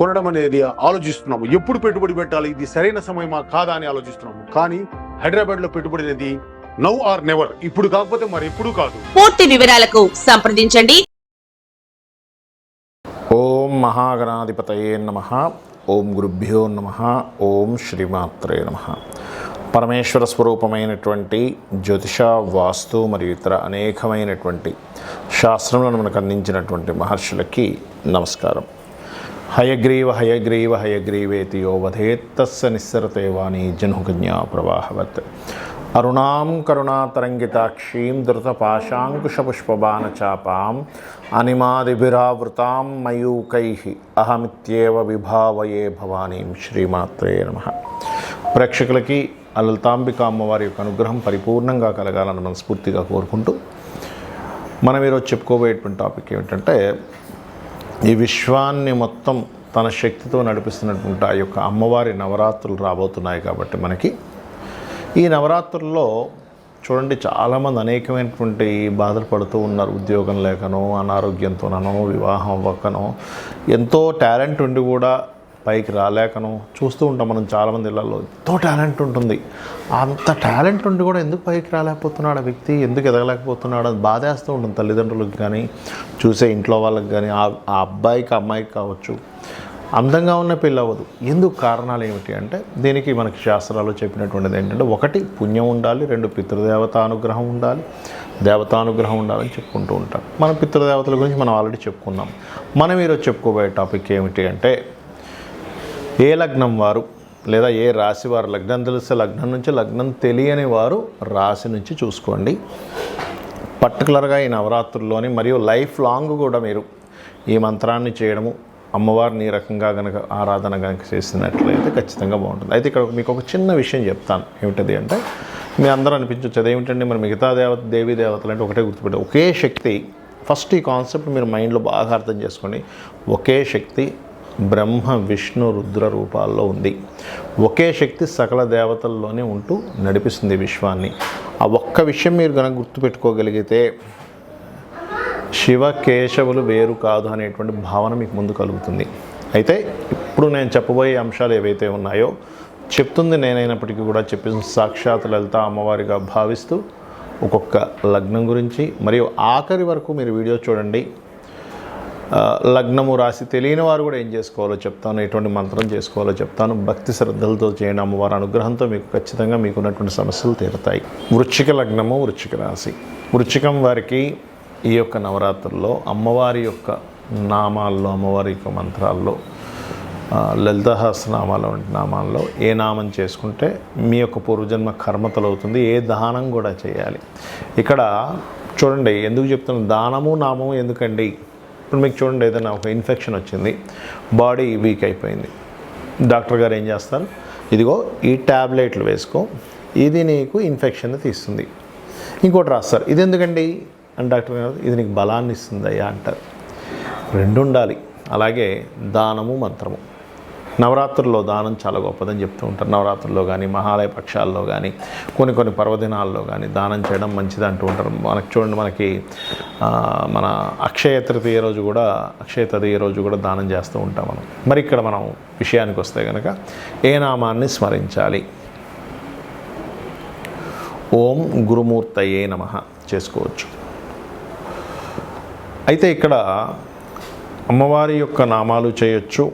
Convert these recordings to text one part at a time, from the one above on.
కొనడం అనేది ఆలోచిస్తున్నాము. ఎప్పుడు పెట్టుబడి పెట్టాలి? ఇది సరైన సమయమా? కాదా అని ఆలోచిస్తున్నాము. కానీ హైదరాబాద్లో పెట్టుబడి అనేది నౌ ఆర్ నెవర్. ఇప్పుడు కాకపోతే మరి ఎప్పుడు కాదు. పూర్తి వివరాలకు సంప్రదించండి. ఓం మహాగణాధిపతయే నమ. ఓం గురుభ్యో నమ. ఓం శ్రీమాత్రే నమ. పరమేశ్వర స్వరూపమైనటువంటి జ్యోతిష వాస్తు మరియు ఇతర అనేకమైనటువంటి శాస్త్రములను మనకు అందించినటువంటి మహర్షులకి నమస్కారం. హయగ్రీవ హయగ్రీవ హయగ్రీవేతి యో వధేత్తస్స నిస్సరతే వాణి జనుకన్యా ప్రవాహవత్. అరుణాం కరుణాతరంగితాక్షీం ధృతపాశాంకుశపుష్పబాణచాపాం అనిమాదిభిరావృతాం మయూకై. అహమిత్యేవ విభావయే భవానీం శ్రీమాత్రే నమ. ప్రేక్షకులకి ఆ అమ్మవారి యొక్క అనుగ్రహం పరిపూర్ణంగా కలగాలని మనస్ఫూర్తిగా కోరుకుంటూ మనం ఈరోజు చెప్పుకోబోయేటువంటి టాపిక్ ఏమిటంటే ఈ విశ్వాన్ని మొత్తం తన శక్తితో నడిపిస్తున్నటువంటి ఆ యొక్క అమ్మవారి నవరాత్రులు రాబోతున్నాయి కాబట్టి మనకి. ఈ నవరాత్రుల్లో చూడండి చాలామంది అనేకమైనటువంటి బాధలు పడుతూ ఉన్నారు. ఉద్యోగం లేకనో అనారోగ్యంతోనో వివాహం అవ్వకనో. ఎంతో టాలెంట్ ఉండి కూడా పైకి రాలేకను చూస్తూ ఉంటాం మనం చాలామంది ఇళ్ళలో. ఎంతో టాలెంట్ ఉంటుంది. అంత టాలెంట్ ఉండి కూడా ఎందుకు పైకి రాలేకపోతున్నాడు ఆ వ్యక్తి? ఎందుకు ఎదగలేకపోతున్నాడు? అది బాధేస్తూ ఉంటుంది తల్లిదండ్రులకు కానీ చూసే ఇంట్లో వాళ్ళకి కానీ ఆ ఆ అబ్బాయికి అమ్మాయికి కావచ్చు. అందంగా ఉన్న పెళ్ళి అవ్వదు. ఎందుకు కారణాలు ఏమిటి అంటే దీనికి మనకి శాస్త్రాలు చెప్పినటువంటిది ఏంటంటే ఒకటి పుణ్యం ఉండాలి రెండు పితృదేవత అనుగ్రహం ఉండాలి దేవతానుగ్రహం ఉండాలని చెప్పుకుంటూ ఉంటాం. మన పితృదేవతల గురించి మనం ఆల్రెడీ చెప్పుకున్నాం. మనం ఈరోజు చెప్పుకోబోయే టాపిక్ ఏమిటి అంటే ఏ లగ్నం వారు లేదా ఏ రాశి వారు? లగ్నం తెలిస్తే లగ్నం నుంచి లగ్నం తెలియని వారు రాశి నుంచి చూసుకోండి. పర్టికులర్గా ఈ నవరాత్రుల్లోని మరియు లైఫ్ లాంగ్ కూడా మీరు ఈ మంత్రాన్ని చేయడము అమ్మవారిని ఈ రకంగా కనుక ఆరాధన కనుక చేసినట్లయితే ఖచ్చితంగా బాగుంటుంది. అయితే ఇక్కడ మీకు ఒక చిన్న విషయం చెప్తాను. ఏమిటది అంటే మీ అందరూ అనిపించవచ్చు అదేమిటంటే మరి మిగతా దేవత దేవీ దేవతలు అంటే ఒకటే గుర్తుపెట్టి. ఒకే శక్తి ఫస్ట్ ఈ కాన్సెప్ట్ మీరు మైండ్లో బాగా అర్థం చేసుకోండి. ఒకే శక్తి బ్రహ్మ విష్ణు రుద్ర రూపాల్లో ఉంది. ఒకే శక్తి సకల దేవతల్లోనే ఉంటూ నడిపిస్తుంది విశ్వాన్ని. ఆ ఒక్క విషయం మీరు కనుక గుర్తుపెట్టుకోగలిగితే శివ కేశవులు వేరు కాదు అనేటువంటి భావన మీకు ముందు కలుగుతుంది. అయితే ఇప్పుడు నేను చెప్పబోయే అంశాలు ఏవైతే ఉన్నాయో చెప్తుంది నేనైనప్పటికీ కూడా చెప్పిన సాక్షాత్ లలిత అమ్మవారిగా భావిస్తూ ఒక్కొక్క లగ్నం గురించి. మరియు ఆఖరి వరకు మీరు వీడియో చూడండి. లగ్నము రాసి తెలియని వారు కూడా ఏం చేసుకోవాలో చెప్తాను ఎటువంటి మంత్రం చేసుకోవాలో చెప్తాను. భక్తి శ్రద్ధలతో చేయండి అమ్మవారి అనుగ్రహంతో మీకు ఖచ్చితంగా మీకు ఉన్నటువంటి సమస్యలు తీరుతాయి. వృచ్చిక లగ్నము వృచ్చిక రాశి. వృచ్చికం వారికి ఈ యొక్క నవరాత్రుల్లో అమ్మవారి యొక్క నామాల్లో అమ్మవారి యొక్క మంత్రాల్లో ఆ, లలితహాసనామాల వంటి నామాల్లో ఏ నామం చేసుకుంటే మీ యొక్క పూర్వజన్మ కర్మతలవుతుంది ఏ దానం కూడా చేయాలి. ఇక్కడ చూడండి ఎందుకు చెప్తున్నాను దానము నామము ఎందుకండి? ఇప్పుడు మీకు చూడండి ఏదైనా ఒక ఇన్ఫెక్షన్ వచ్చింది బాడీ వీక్ అయిపోయింది. డాక్టర్ గారు ఏం చేస్తారు? ఇదిగో ఈ ట్యాబ్లెట్లు వేసుకో ఇది నీకు ఇన్ఫెక్షన్ తీస్తుంది. ఇంకోటి రాస్తారు ఇది ఎందుకండి? అని డాక్టర్ గారు ఇది నీకు బలాన్ని ఇస్తుంది అయ్యా అంటారు. రెండు ఉండాలి అలాగే దానము మంత్రము. నవరాత్రుల్లో దానం చాలా గొప్పదని చెప్తూ ఉంటారు. నవరాత్రుల్లో కానీ మహాలయ పక్షాల్లో కానీ కొన్ని కొన్ని పర్వదినాల్లో కానీ దానం చేయడం మంచిది అంటూ ఉంటారు. మనకి చూడండి మనకి మన అక్షయ తృతీయ రోజు కూడా అక్షయ తృతీయ రోజు కూడా దానం చేస్తూ ఉంటాం మనం. మరి ఇక్కడ మనం విషయానికి వస్తే కనుక ఏ నామాన్ని స్మరించాలి? ఓం గురుమూర్తయే నమ చేసుకోవచ్చు. అయితే ఇక్కడ అమ్మవారి యొక్క నామాలు చేయొచ్చు.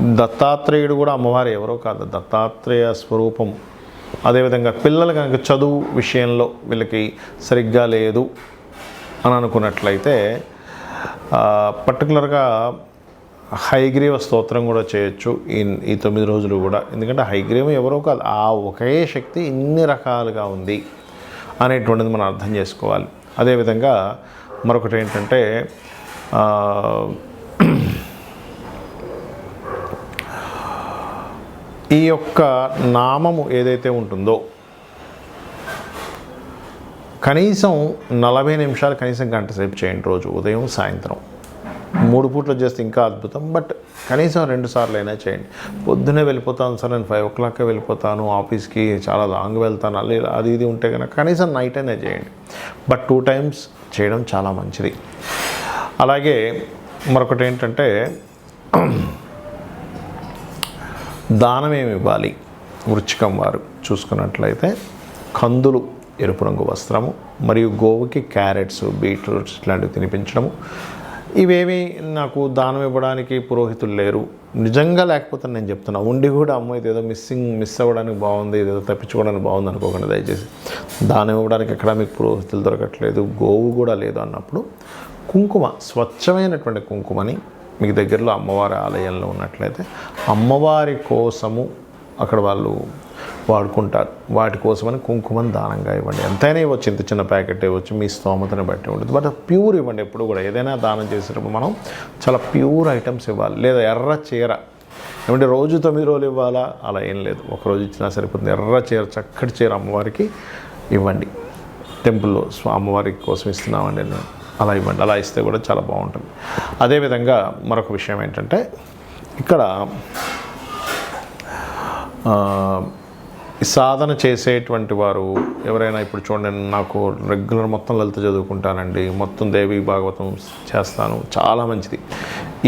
దత్తాత్రేయుడు కూడా అమ్మవారు ఎవరో కాదు. దత్తాత్రేయ స్వరూపం. అదేవిధంగా పిల్లలు కనుక చదువు విషయంలో వీళ్ళకి సరిగ్గా లేదు అని అనుకున్నట్లయితే పర్టికులర్గా హైగ్రీవ స్తోత్రం కూడా చేయొచ్చు ఈ ఈ తొమ్మిది రోజులు కూడా. ఎందుకంటే హైగ్రీవం ఎవరో కాదు. ఆ ఒకే శక్తి ఇన్ని రకాలుగా ఉంది అనేటువంటిది మనం అర్థం చేసుకోవాలి. అదేవిధంగా మరొకటి ఏంటంటే ఈ యొక్క నామము ఏదైతే ఉంటుందో కనీసం నలభై నిమిషాలు కనీసం గంట సేపు చేయండి రోజు ఉదయం సాయంత్రం. మూడు పూట్లు చేస్తే ఇంకా అద్భుతం బట్ కనీసం రెండు సార్లు అయినా చేయండి. పొద్దునే వెళ్ళిపోతాను సార్ నేను ఫైవ్ ఓ క్లాక్కే వెళ్ళిపోతాను ఆఫీస్కి చాలా లాంగ్ వెళ్తాను అల్లి అది ఇది ఉంటే కనుక కనీసం నైట్ అయినా చేయండి. బట్ టూ టైమ్స్ చేయడం చాలా మంచిది. అలాగే మరొకటి ఏంటంటే దానమేమి ఇవ్వాలి? వృచ్చికం వారు చూసుకున్నట్లయితే కందులు ఎరుపు రంగు వస్త్రము మరియు గోవుకి క్యారెట్స్ బీట్రూట్స్ ఇట్లాంటివి తినిపించడము. ఇవేమి నాకు దానం ఇవ్వడానికి పురోహితులు లేరు. నిజంగా లేకపోతే నేను చెప్తున్నా ఉండి కూడా అమ్మ ఇది ఏదో మిస్సింగ్ మిస్ అవ్వడానికి బాగుంది ఏదో తప్పించుకోవడానికి బాగుంది అనుకోకుండా దయచేసి. దానం ఇవ్వడానికి ఎక్కడ మీకు పురోహితులు దొరకట్లేదు గోవు కూడా లేదు అన్నప్పుడు కుంకుమ స్వచ్ఛమైనటువంటి కుంకుమని మీకు దగ్గరలో అమ్మవారి ఆలయంలో ఉన్నట్లయితే అమ్మవారి కోసము అక్కడ వాళ్ళు వాడుకుంటారు. వాటి కోసమని కుంకుమని దానంగా ఇవ్వండి. ఎంతైనా ఇవ్వచ్చు. ఇంత చిన్న ప్యాకెట్ ఇవ్వచ్చు. మీ స్తోమతని బట్టి ఉంటుంది. బట్ ప్యూర్ ఇవ్వండి ఎప్పుడు కూడా. ఏదైనా దానం చేసేటప్పుడు మనం చాలా ప్యూర్ ఐటమ్స్ ఇవ్వాలి. లేదా ఎర్ర చీర. ఏమంటే రోజు తొమ్మిది రోజులు ఇవ్వాలా? అలా ఏం లేదు. ఒక రోజు ఇచ్చినా సరిపోతుంది. ఎర్ర చీర చక్కటి చీర అమ్మవారికి ఇవ్వండి. టెంపుల్లో స్వ- అమ్మవారి కోసం ఇస్తున్నామండి నేను. అలా ఇవ్వండి అలా ఇస్తే కూడా చాలా బాగుంటుంది. అదేవిధంగా మరొక విషయం ఏంటంటే ఇక్కడ సాధన చేసేటువంటి వారు ఎవరైనా ఇప్పుడు చూడండి నాకు రెగ్యులర్ మొత్తం లలిత చదువుకుంటానండి మొత్తం దేవి భాగవతం చేస్తాను చాలా మంచిది.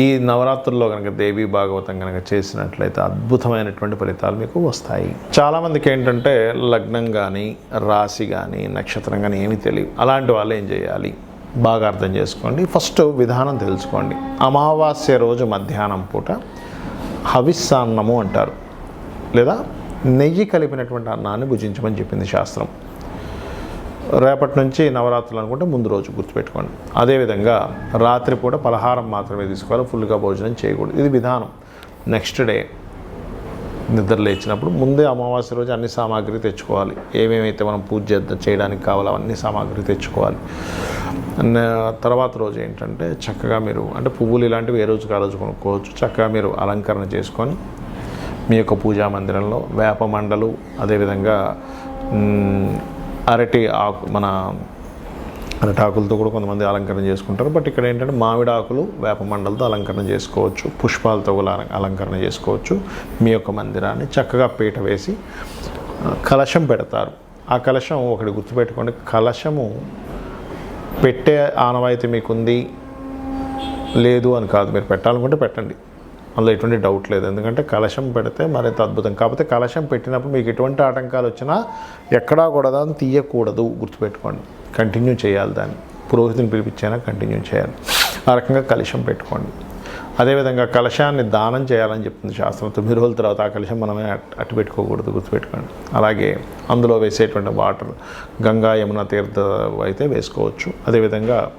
ఈ నవరాత్రుల్లో కనుక దేవి భాగవతం కనుక చేసినట్లయితే అద్భుతమైనటువంటి ఫలితాలు మీకు వస్తాయి. చాలామందికి ఏంటంటే లగ్నం కానీ రాశి కానీ నక్షత్రం కానీ ఏమీ తెలియదు అలాంటి వాళ్ళు ఏం చేయాలి? బాగా అర్థం చేసుకోండి. ఫస్ట్ విధానం తెలుసుకోండి. అమావాస్య రోజు మధ్యాహ్నం పూట హవిస్సాన్నము అంటారు. లేదా నెయ్యి కలిపినటువంటి అన్నాన్ని భుజించమని చెప్పింది శాస్త్రం. రేపటి నుంచి నవరాత్రులు అనుకుంటే ముందు రోజు గుర్తుపెట్టుకోండి. అదేవిధంగా రాత్రిపూట పలహారం మాత్రమే తీసుకోవాలి. ఫుల్గా భోజనం చేయకూడదు. ఇది విధానం. నెక్స్ట్ డే నిద్ర లేచినప్పుడు ముందే అమావాస్య రోజు అన్ని సామాగ్రి తెచ్చుకోవాలి. ఏమేమైతే మనం పూజ చేయడానికి కావాలో అన్ని సామాగ్రి తెచ్చుకోవాలి. తర్వాత రోజు ఏంటంటే చక్కగా మీరు అంటే పువ్వులు ఇలాంటివి ఏ రోజుకి ఆ రోజు కొనుక్కోవచ్చు. చక్కగా మీరు అలంకరణ చేసుకొని మీ యొక్క పూజా మందిరంలో వేప మండలు అదేవిధంగా అరటి ఆకు మన అరటి ఆకులతో కూడా కొంతమంది అలంకరణ చేసుకుంటారు. బట్ ఇక్కడ ఏంటంటే మామిడి ఆకులు వేప మండలతో అలంకరణ చేసుకోవచ్చు. పుష్పాలతో కూడా అలంకరణ చేసుకోవచ్చు. మీ యొక్క మందిరాన్ని చక్కగా పీట వేసి కలశం పెడతారు. ఆ కలశం ఒకటి గుర్తుపెట్టుకోండి. కలశము పెట్టే ఆనవాయితీ మీకుంది? లేదు అని కాదు. మీరు పెట్టాలనుకుంటే పెట్టండి. అందులో ఎటువంటి డౌట్ లేదు. ఎందుకంటే కలశం పెడితే మరింత అద్భుతం. కాకపోతే కలశం పెట్టినప్పుడు మీకు ఎటువంటి ఆటంకాలు వచ్చినా ఎక్కడా కూడా దాన్ని తీయకూడదు. గుర్తుపెట్టుకోండి. కంటిన్యూ చేయాలి దాన్ని. పురోహితుని పిలిపించైనా కంటిన్యూ చేయాలి. ఆ రకంగా కలశం పెట్టుకోండి. అదేవిధంగా కలశాన్ని దానం చేయాలని చెప్తుంది శాస్త్రం. తొమ్మిది రోజుల తర్వాత ఆ కలశం మనమే అట్- అట్టు పెట్టుకోకూడదు. గుర్తుపెట్టుకోండి. అలాగే అందులో వేసేటువంటి వాటర్ గంగా యమున తీర్థ అయితే వేసుకోవచ్చు. అదేవిధంగా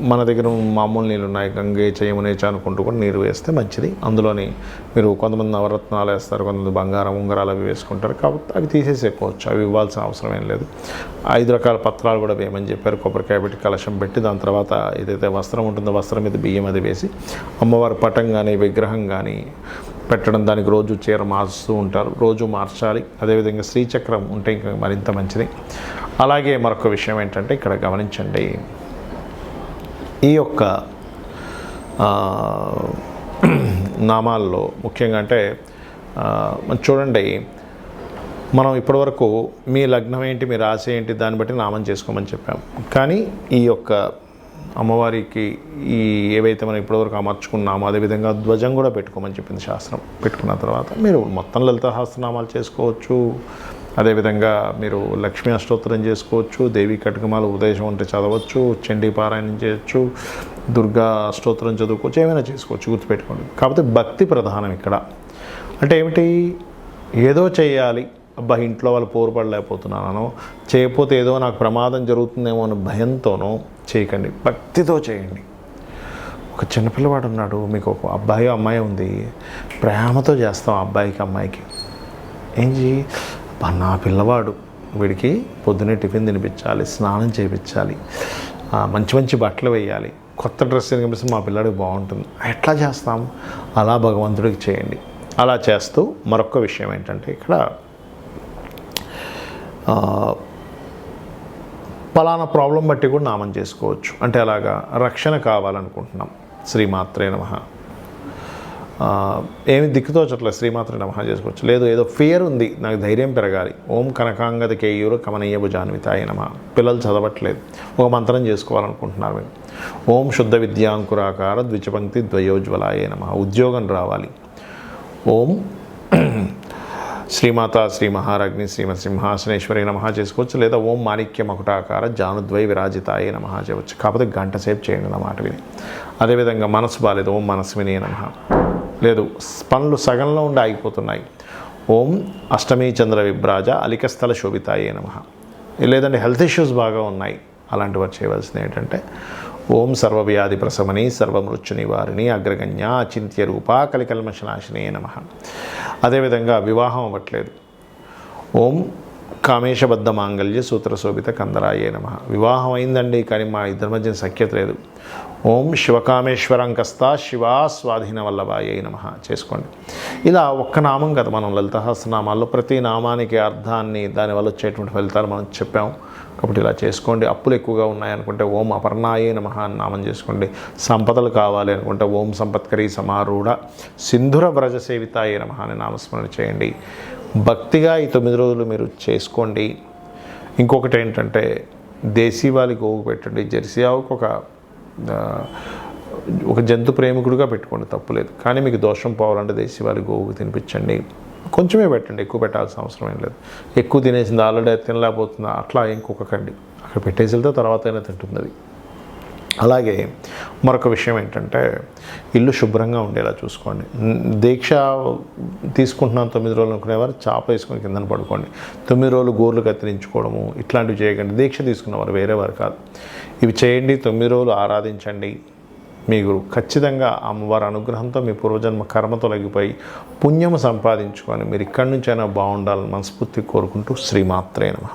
మన దగ్గర మామూలు నీళ్ళు ఉన్నాయి. గంగే చేయమునేచ అనుకుంటూ కూడా నీరు వేస్తే మంచిది. అందులోని మీరు కొంతమంది నవరత్నాలు వేస్తారు కొంతమంది బంగారం ఉంగరాలు అవి వేసుకుంటారు. కాబట్టి అవి తీసేసేసుకోవచ్చు అవి ఇవ్వాల్సిన అవసరం ఏం లేదు. ఐదు రకాల పత్రాలు కూడా వేయమని చెప్పారు. కొబ్బరికాయ పెట్టి కలశం పెట్టి దాని తర్వాత ఏదైతే వస్త్రం ఉంటుందో వస్త్రం మీద బియ్యం అది వేసి అమ్మవారి పటం కానీ విగ్రహం కానీ పెట్టడం దానికి రోజు చీర మార్చుతూ ఉంటారు. రోజు మార్చాలి. అదేవిధంగా శ్రీచక్రం ఉంటే ఇంకా మరింత మంచిది. అలాగే మరొక విషయం ఏంటంటే ఇక్కడ గమనించండి. ఈ యొక్క నామాల్లో ముఖ్యంగా అంటే చూడండి మనం ఇప్పటివరకు మీ లగ్నం ఏంటి మీ రాశి ఏంటి దాన్ని బట్టి నామం చేసుకోమని చెప్పాం. కానీ ఈ యొక్క అమ్మవారికి ఈ ఏవైతే మనం ఇప్పటివరకు అమర్చుకున్నామో అదేవిధంగా ధ్వజం కూడా పెట్టుకోమని చెప్పింది శాస్త్రం. పెట్టుకున్న తర్వాత మీరు మొత్తం లలిత సహస్రనామాలు చేసుకోవచ్చు. అదేవిధంగా మీరు లక్ష్మీ అష్టోత్తరం చేసుకోవచ్చు దేవి కటకమాలు ఉదయం ఉంటే చదవచ్చు చండీ పారాయణం చేయొచ్చు దుర్గా అష్టోత్తరం చదువుకోవచ్చు ఏమైనా చేసుకోవచ్చు గుర్తుపెట్టుకోండి. కాకపోతే భక్తి ప్రధానం ఇక్కడ. అంటే ఏమిటి? ఏదో చేయాలి. అబ్బా ఇంట్లో వాళ్ళు పోరుపడలేకపోతున్నానో చేయకపోతే ఏదో నాకు ప్రమాదం జరుగుతుందేమో అని భయంతోనో చేయకండి. భక్తితో చేయండి. ఒక చిన్నపిల్లవాడు ఉన్నాడు మీకు ఒక అబ్బాయి అమ్మాయి ఉంది. ప్రేమతో చేస్తాం అబ్బాయికి అమ్మాయికి. ఏం అబ్బా, నా పిల్లవాడు వీడికి పొద్దునే టిఫిన్ తినిపించాలి స్నానం చేయించాలి మంచి మంచి బట్టలు వేయాలి కొత్త డ్రెస్ కనిపిస్తే మా పిల్లాడికి బాగుంటుంది. ఎట్లా చేస్తాం? అలా భగవంతుడికి చేయండి. అలా చేస్తూ మరొక విషయం ఏంటంటే ఇక్కడ పలానా ప్రాబ్లం బట్టి కూడా నామం చేసుకోవచ్చు. అంటే అలాగా రక్షణ కావాలనుకుంటున్నాం. శ్రీమాత్రే నమ. ఏమి దిక్కుతోచట్లేదు శ్రీమాత్రి నమహా చేసుకోవచ్చు. లేదు ఏదో ఫియర్ ఉంది నాకు ధైర్యం పెరగాలి. ఓం కనకాంగత కేయూరు కమనీయ భుజాన్వితాయ నమ. పిల్లలు చదవట్లేదు. ఒక మంత్రం చేసుకోవాలనుకుంటున్నారు మేము ఓం శుద్ధ విద్యాంకురాకార ద్విచపంక్తి ద్వయోజ్వలాయ నమ. ఉద్యోగం రావాలి. ఓం శ్రీమాత శ్రీ మహారాజ్ని శ్రీమ సింహాసనేశ్వరి నమ చేసుకోవచ్చు. లేదా ఓం మాణిక్య మకుటాకార జానుద్వై విరాజితాయ నమ చేయవచ్చు. కాకపోతే గంట సేపు చేయండి అన్నమాట విని. అదేవిధంగా మనసు బాలేదు ఓం మనస్విని నమ. లేదు పనులు సగంలో ఉండి ఆగిపోతున్నాయి. ఓం అష్టమి చంద్ర విభ్రాజ అలికస్థల శోభితాయే నమః. లేదంటే హెల్త్ ఇష్యూస్ బాగా ఉన్నాయి. అలాంటి వారు చేయవలసింది ఏంటంటే ఓం సర్వవ్యాధి ప్రసమని సర్వమృత్యు నివారిణి అగ్రగణ్య అచింత్య రూప కలికల్మశనాశినే నమ. అదేవిధంగా వివాహం అవ్వట్లేదు. ఓం కామేశబద్ధ మాంగళ్య సూత్ర శోభిత కందరాయే నమ. వివాహం అయిందండి కానీ మా ఇద్దరి మధ్య సఖ్యత లేదు. ఓం శివకామేశ్వరంకస్త శివా స్వాధీన వల్లభాయ నమ. చేసుకోండి. ఇలా ఒక్క నామం కదా మనం లలితహాసనామాల్లో ప్రతి నామానికి అర్థాన్ని దానివల్ల వచ్చేటువంటి ఫలితాలు మనం చెప్పాం. కాబట్టి ఇలా చేసుకోండి. అప్పులు ఎక్కువగా ఉన్నాయనుకుంటే ఓం అపర్ణాయే నమ అని నామం చేసుకోండి. సంపదలు కావాలి అనుకుంటే ఓం సంపత్కరి సమారూఢ సింధుర వ్రజ సేవితాయే నమ అని నామస్మరణ చేయండి. భక్తిగా ఈ తొమ్మిది రోజులు మీరు చేసుకోండి. ఇంకొకటి ఏంటంటే దేశీవాలి గోవు పెట్టండి. జెర్సీ ఆవుకు ఒక ఒక జంతు ప్రేమికుడిగా పెట్టుకోండి తప్పులేదు. కానీ మీకు దోషం పోవాలంటే దేశీవాళి గోవుకు తినిపించండి. కొంచెమే పెట్టండి ఎక్కువ పెట్టాల్సిన అవసరం ఏం లేదు. ఎక్కువ తినేసింది ఆల్రెడీ తినలేకపోతుందా అట్లా ఇంకొకకండి. అక్కడ పెట్టేసి వెళ్తే తర్వాత అయినా తింటుంది అలాగే మరొక విషయం ఏంటంటే ఇల్లు శుభ్రంగా ఉండేలా చూసుకోండి. దీక్ష తీసుకుంటున్నాను తొమ్మిది రోజులు అనుకునేవారు చాప వేసుకొని కిందన పడుకోండి. తొమ్మిది రోజులు గోర్లు కత్తిరించుకోవడము ఇట్లాంటివి చేయకండి. దీక్ష తీసుకున్నవారు వేరే వారు కాదు. ఇవి చేయండి తొమ్మిది రోజులు ఆరాధించండి. మీకు ఖచ్చితంగా అమ్మవారి అనుగ్రహంతో మీ పూర్వజన్మ కర్మ తొలగిపోయి పుణ్యము సంపాదించుకొని మీరు ఇక్కడి నుంచైనా బాగుండాలని మనస్ఫూర్తి కోరుకుంటూ శ్రీమాత్రే నమ.